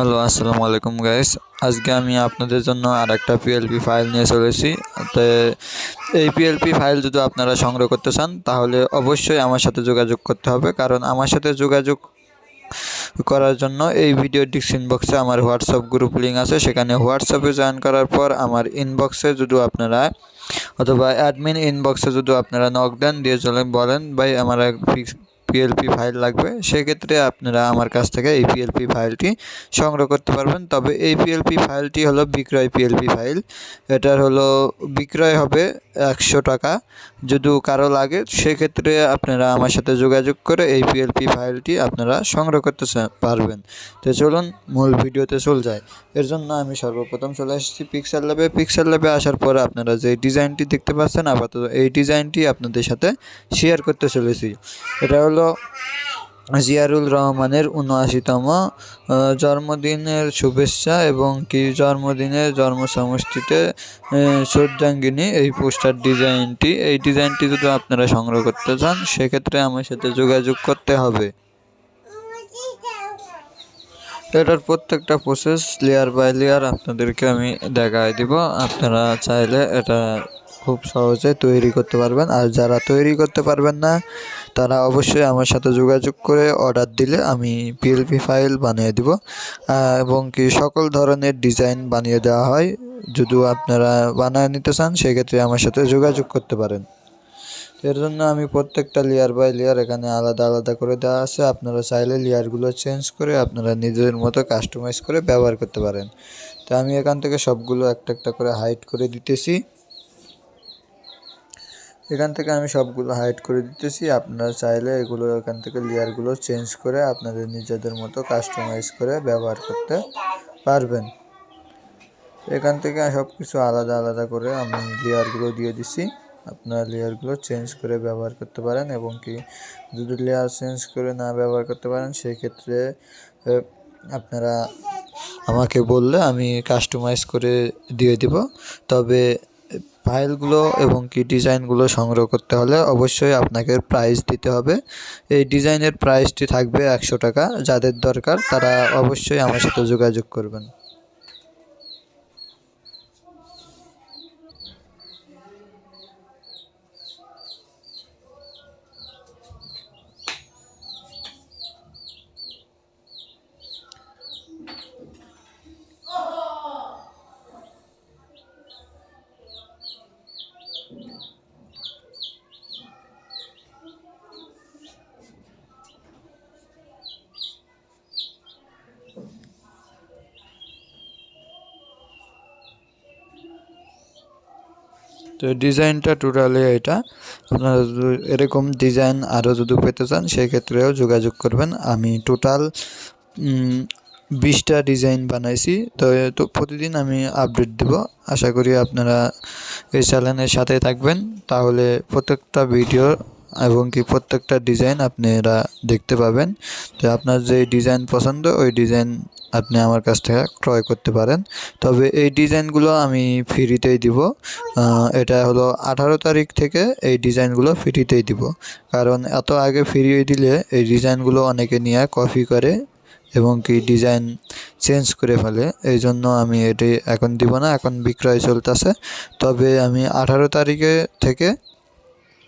Hello, আসসালামু আলাইকুম guys আজকে আমি আপনাদের জন্য আর একটা পিএলপি ফাইল নিয়ে চলেছি। তো, এই পিএলপি ফাইল যদি আপনারা সংগ্রহ করতে চান, তাহলে অবশ্যই আমার সাথে যোগাযোগ করতে হবে। কারণ আমার সাথে যোগাযোগ করার জন্য এই ভিডিও ডিসক্রিপশন বক্সে আমার হোয়াটসঅ্যাপ গ্রুপ লিঙ্ক আছে। সেখানে হোয়াটসঅ্যাপে জয়েন করার পর আমার ইনবক্সে যদি আপনারা অথবা অ্যাডমিন ইনবক্সে যদি আপনারা নক দেন, দিয়ে চলে বলেন, ভাই, আমার পিএলপি ফাইল লাগবে, সেক্ষেত্রে আপনারা আমার কাছ থেকে এই পিএলপি ফাইলটি সংগ্রহ করতে পারবেন। তবে এই পিএলপি ফাইলটি হলো বিক্রয় পিএলপি ফাইল এটার হলো বিক্রয় হবে একশো টাকা। যদি কারও লাগে, সেক্ষেত্রে আপনারা আমার সাথে যোগাযোগ করে এই পিএলপি ফাইলটি আপনারা সংগ্রহ করতে পারবেন। তো চলুন মূল ভিডিওতে চলে যায় এর জন্য আমি সর্বপ্রথম চলে এসেছি পিক্সেল ল্যাবে পিক্সেল ল্যাবে আসার পর আপনারা যে ডিজাইনটি দেখতে পাচ্ছেন, আপাতত এই ডিজাইনটি আপনাদের সাথে শেয়ার করতে চলেছি। এটা হলো জিয়ারুল রহমানের উনআশিতম জন্মদিনের শুভেচ্ছা এবং কি জন্মদিনের জন্ম সমষ্টিতে শ্রদ্ধাঙ্গিনী এই পোস্টার ডিজাইনটি, এই ডিজাইনটি যদি আপনারা সংগ্রহ করতে চান, সেক্ষেত্রে আমার সাথে যোগাযোগ করতে হবে। এটার প্রত্যেকটা প্রসেস লেয়ার বাই লেয়ার আপনাদেরকে আমি দেখাই দিব। আপনারা চাইলে এটা খুব সহজে তৈরি করতে পারবেন। আর যারা তৈরি করতে পারবেন না তারা অবশ্যই আমার সাথে যোগাযোগ করে অর্ডার দিলে আমি পিএলপি ফাইল বানিয়ে দিব। এবং কি সকল ধরনের ডিজাইন বানিয়ে দেওয়া হয়। যদি আপনারা বানিয়ে নিতে চান, সেক্ষেত্রে আমার সাথে যোগাযোগ করতে পারেন। এর জন্য আমি প্রত্যেকটা লেয়ার বাই লেয়ার এখানে আলাদা আলাদা করে দেওয়া আছে। আপনারা চাইলে লেয়ারগুলো চেঞ্জ করে আপনারা নিজের মতো কাস্টমাইজ করে ব্যবহার করতে পারেন। তো আমি এখান থেকে সবগুলো একটা একটা করে হাইট করে দিতেছি। এখান থেকে আমি সবগুলো হাইড করে দিতেছি। আপনারা চাইলে এগুলো এখান থেকে লেয়ারগুলো চেঞ্জ করে আপনাদের নিজেদের মতো কাস্টমাইজ করে ব্যবহার করতে পারবেন। এখান থেকে সব কিছু আলাদা আলাদা করে আমি লেয়ারগুলো দিয়ে দিছি। আপনারা লেয়ারগুলো চেঞ্জ করে ব্যবহার করতে পারেন এবং কি যদি লেয়ার চেঞ্জ করে না ব্যবহার করতে পারেন সেই ক্ষেত্রে আপনারা আমাকে বললে আমি কাস্টমাইজ করে দিয়ে দিব। তবে ফাইলগুলো এবং কি ডিজাইনগুলো সংগ্রহ করতে হলে অবশ্যই আপনাকে প্রাইস দিতে হবে। এই ডিজাইনের প্রাইসটি থাকবে একশো টাকা। যাদের দরকার তারা অবশ্যই আমার সাথে যোগাযোগ করবেন। তো ডিজাইনটা টোটালি এটা। আপনারা এরকম ডিজাইন আরও যদি পেতে চান, সেক্ষেত্রেও যোগাযোগ করবেন। আমি টোটাল বিশটা ডিজাইন বানাইছি। তো তো প্রতিদিন আমি আপডেট দেব। আশা করি আপনারা এই চ্যানেলের সাথে থাকবেন। তাহলে প্রত্যেকটা ভিডিও এবং কি প্রত্যেকটা ডিজাইন আপনারা দেখতে পাবেন। তো আপনার যে ডিজাইন পছন্দ, ওই ডিজাইন আপনি আমার কাছ থেকে ক্রয় করতে পারেন। তবে এই ডিজাইনগুলো আমি ফ্রিতেই দিব। এটা হলো আঠারো তারিখ থেকে এই ডিজাইনগুলো ফ্রিতেই দিব। কারণ এত আগে ফিরিয়ে দিলে এই ডিজাইনগুলো অনেকে নিয়ে কপি করে এবং কি ডিজাইন চেঞ্জ করে ফেলে। এই জন্য আমি এটি এখন দিব না, এখন বিক্রয় চলতেছে। তবে আমি আঠারো তারিখে থেকে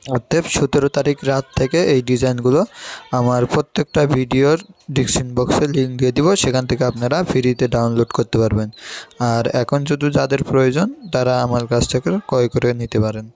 অতএব সতেরো তারিখ রাত থেকে এই ডিজাইনগুলো আমার প্রত্যেকটা ভিডিওর ডিসক্রিপশন বক্সে লিঙ্ক দিয়ে দিব, সেখান থেকে আপনারা ফ্রিতে ডাউনলোড করতে পারবেন। আর এখন শুধু যাদের প্রয়োজন, তারা আমার কাছ থেকে ক্রয় করে নিতে পারেন।